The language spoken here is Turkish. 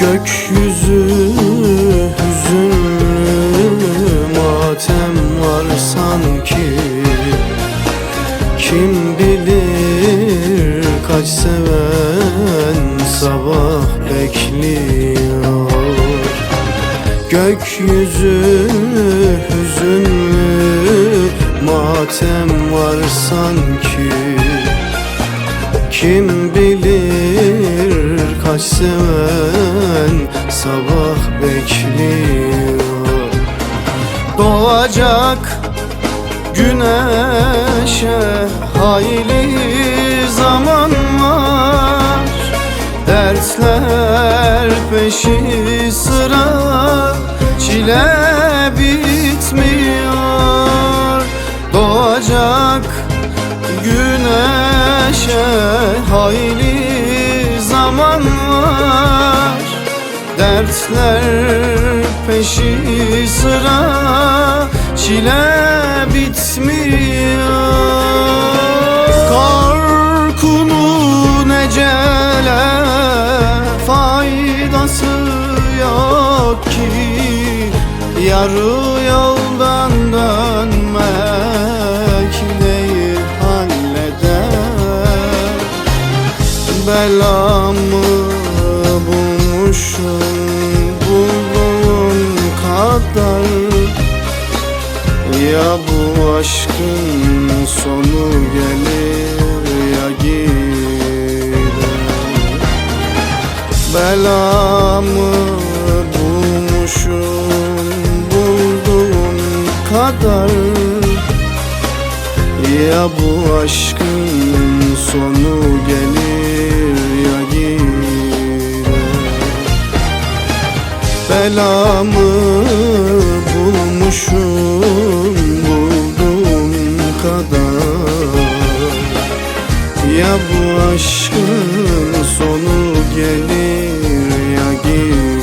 Gökyüzü hüzünlü matem var sanki. Kim bilir kaç seven sabah bekliyor. Gökyüzü hüzünlü matem var sanki. Kim bilir kaç seven sabah bekliyor. Doğacak güneşe hayli zaman var. Dertler peşi sıra çile güneşe hayli zaman var. Dertler peşi sıra çile bitmiyor. Korkunun ecele faydası yok ki. Yarı yoldan Belamı bulmuşum bulduğum kadar. Ya bu aşkın sonu gelir ya gider. Belamı bulmuşum bulduğum kadar. Ya bu aşkın selamı bulmuşum buldum kadar. Ya bu aşkın sonu gelir ya gelir